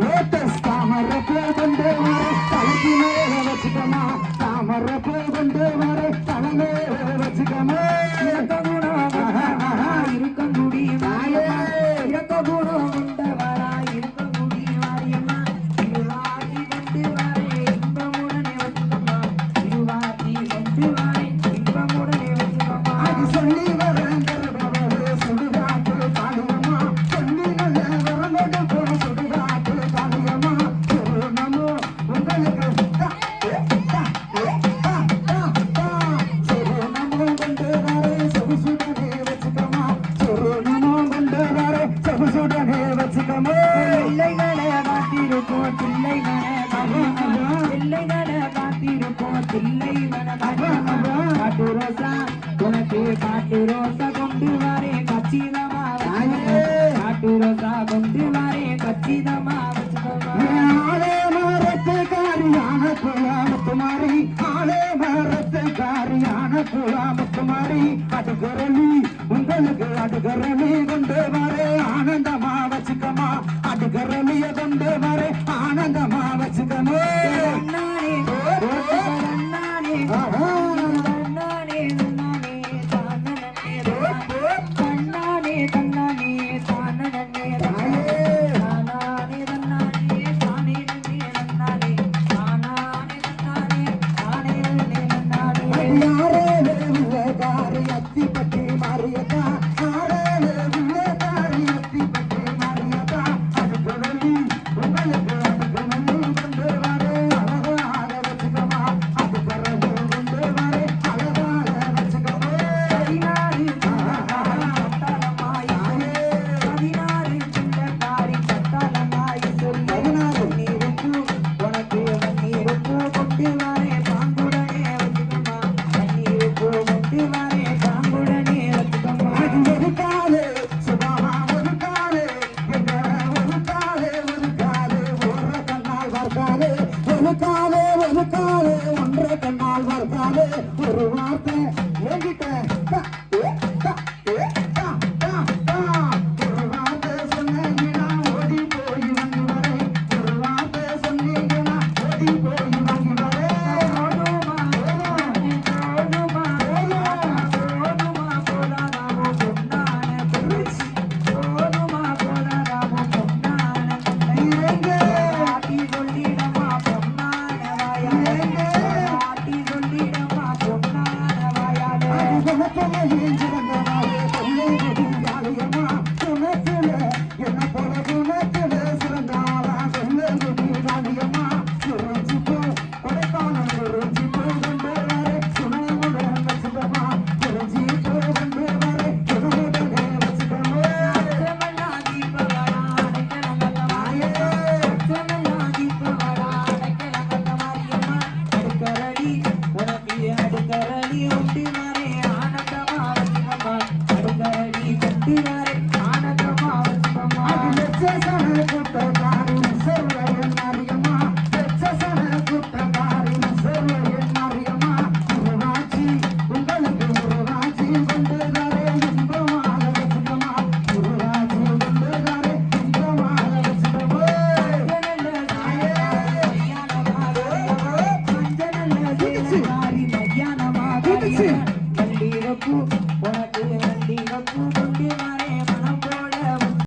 Lotus தாமர கோபந்தேவா பிள்ளைகளை காத்திருப்போம் பிள்ளைகளை பிள்ளைகளை காத்திருப்போம் பிள்ளை காட்டு ரோசா உனக்கு காட்டு ரோசா கொண்டு வாரே கச்சிதமா காட்டு ரோசா கொண்டு வாரே கச்சிதமா மரத்துக்காரியான புலாமுத்துமாரி ஆளே மரத்துக்காரியான புலாமுத்துமாரி அடுகரளி உங்களுக்கு அடுகரளி கொண்டு வா. கரமிய கொண்டு மறை ஆனந்தமா வச்சுக்கணும். மறுத்தாலே ஒரு வார்த்தை என்கிட்ட Derrota minha Yeah.